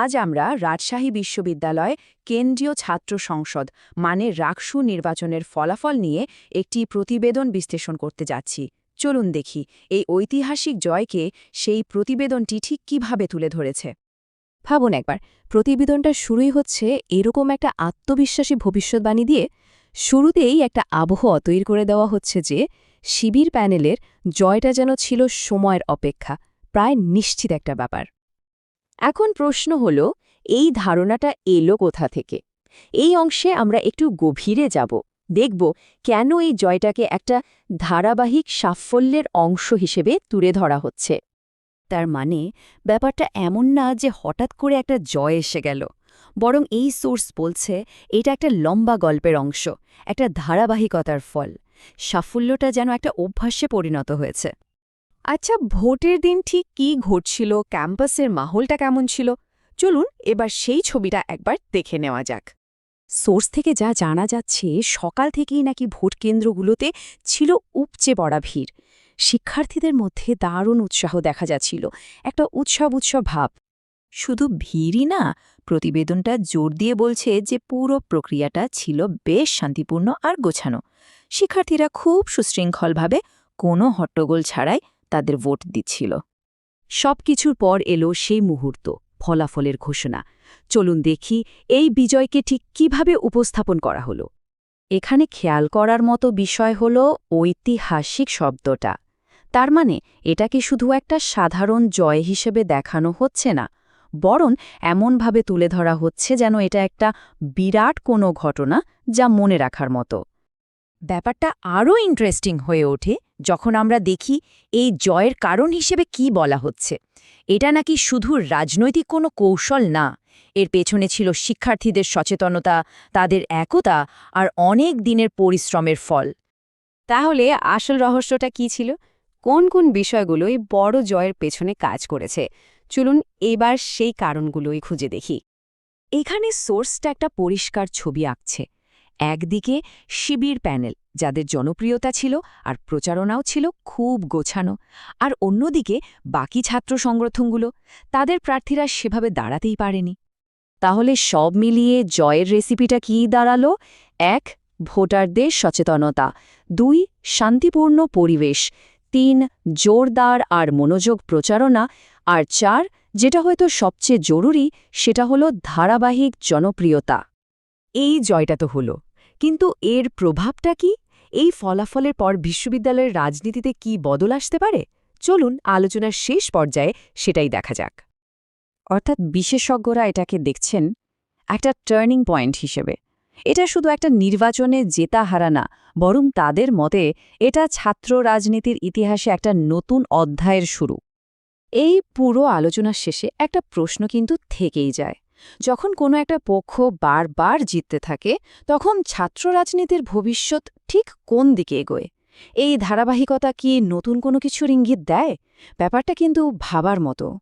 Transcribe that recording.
আজ আমরা রাজশাহী বিশ্ববিদ্যালয় কেন্দ্রীয় ছাত্র সংসদ মানে রাকসু নির্বাচনের ফলাফল নিয়ে একটি প্রতিবেদন বিশ্লেষণ করতে যাচ্ছি। চলুন দেখি, এই ঐতিহাসিক জয়কে সেই প্রতিবেদনটি ঠিক কীভাবে তুলে ধরেছে। ভাবুন একবার, প্রতিবেদনটা শুরুই হচ্ছে এরকম একটা আত্মবিশ্বাসী ভবিষ্যৎবাণী দিয়ে। শুরুতেই একটা আবহাওয়া তৈরি করে দেওয়া হচ্ছে যে, শিবির প্যানেলের জয়টা যেন ছিল সময়ের অপেক্ষা, প্রায় নিশ্চিত একটা ব্যাপার। এখন প্রশ্ন হল, এই ধারণাটা এলো কোথা থেকে? এই অংশে আমরা একটু গভীরে যাব। দেখব কেন এই জয়টাকে একটা ধারাবাহিক সাফল্যের অংশ হিসেবে তুলে ধরা হচ্ছে। তার মানে ব্যাপারটা এমন না যে হঠাৎ করে একটা জয় এসে গেল। বরং এই সোর্স বলছে, এটা একটা লম্বা গল্পের অংশ, একটা ধারাবাহিকতার ফল। সাফল্যটা যেন একটা অভ্যাসে পরিণত হয়েছে। আচ্ছা ভোটের দিন ঠিক কি ঘটছিল? ক্যাম্পাসের মাহলটা কেমন ছিল? চলুন এবার সেই ছবিটা একবার দেখে নেওয়া যাক। সোর্স থেকে যা জানা যাচ্ছে, সকাল থেকেই নাকি ভোট কেন্দ্রগুলোতে ছিল উপচে পড়া ভিড়। শিক্ষার্থীদের মধ্যে দারুণ উৎসাহ দেখা যাচ্ছিল, একটা উৎসব উৎসব ভাব। শুধু ভিড়ই না, প্রতিবেদনটা জোর দিয়ে বলছে যে পুরো প্রক্রিয়াটা ছিল বেশ শান্তিপূর্ণ আর গোছানো। শিক্ষার্থীরা খুব সুশৃঙ্খলভাবে কোনো হট্টগোল ছাড়াই তাদের ভোট দিচ্ছিল। সবকিছুর পর এলো সেই মুহূর্ত, ফলাফলের ঘোষণা। চলুন দেখি এই বিজয়কে ঠিক কীভাবে উপস্থাপন করা হলো। এখানে খেয়াল করার মতো বিষয় হল ঐতিহাসিক শব্দটা। তার মানে এটাকে শুধু একটা সাধারণ জয় হিসেবে দেখানো হচ্ছে না, বরং এমনভাবে তুলে ধরা হচ্ছে যেন এটা একটা বিরাট কোনো ঘটনা যা মনে রাখার মতো। ব্যাপারটা আরও ইন্টারেস্টিং হয়ে ওঠে। যখন আমরা দেখি এই জয়ের কারণ হিসেবে কি বলা হচ্ছে। এটা নাকি শুধু রাজনৈতিক কোনো কৌশল না, এর পেছনে ছিল শিক্ষার্থীদের সচেতনতা, তাদের একতা আর অনেক দিনের পরিশ্রমের ফল। তাহলে আসল রহস্যটা কি ছিল? কোন কোন বিষয়গুলো এই বড় জয়ের পেছনে কাজ করেছে? চলুন এবার সেই কারণগুলোই খুঁজে দেখি। এখানে সোর্সটা একটা পরিষ্কার ছবি আঁকছে। একদিকে শিবির প্যানেল, যাদের জনপ্রিয়তা ছিল আর প্রচারণাও ছিল খুব গোছানো, আর অন্যদিকে বাকি ছাত্র সংগঠনগুলো, তাদের প্রার্থীরা সেভাবে দাঁড়াতেই পারেনি। তাহলে সব মিলিয়ে জয়ের রেসিপিটা কী দাঁড়াল? এক, ভোটারদের সচেতনতা। দুই, শান্তিপূর্ণ পরিবেশ। তিন, জোরদার আর মনোযোগ প্রচারণা। আর চার, যেটা হয়তো সবচেয়ে জরুরি, সেটা হলো ধারাবাহিক জনপ্রিয়তা। এই জয়টা তো হলো। কিন্তু এর প্রভাবটা কি? এই ফলাফলের পর বিশ্ববিদ্যালয়ের রাজনীতিতে কি বদল আসতে পারে? চলুন আলোচনার শেষ পর্যায়ে সেটাই দেখা যাক। অর্থাৎ বিশেষজ্ঞরা এটাকে দেখছেন একটা টার্নিং পয়েন্ট হিসেবে। এটা শুধু একটা নির্বাচনে জেতা হারা না, বরং তাদের মতে এটা ছাত্র রাজনীতির ইতিহাসে একটা নতুন অধ্যায়ের শুরু। এই পুরো আলোচনার শেষে একটা প্রশ্ন কিন্তু থেকেই যায়। যখন কোনো একটা পক্ষ বারবার জিততে থাকে, তখন ছাত্র রাজনীতির ভবিষ্যৎ ঠিক কোন দিকে এগোয়? এই ধারাবাহিকতা কি নতুন কোনো কিছুর ইঙ্গিত দেয়? ব্যাপারটা কিন্তু ভাবার মতো।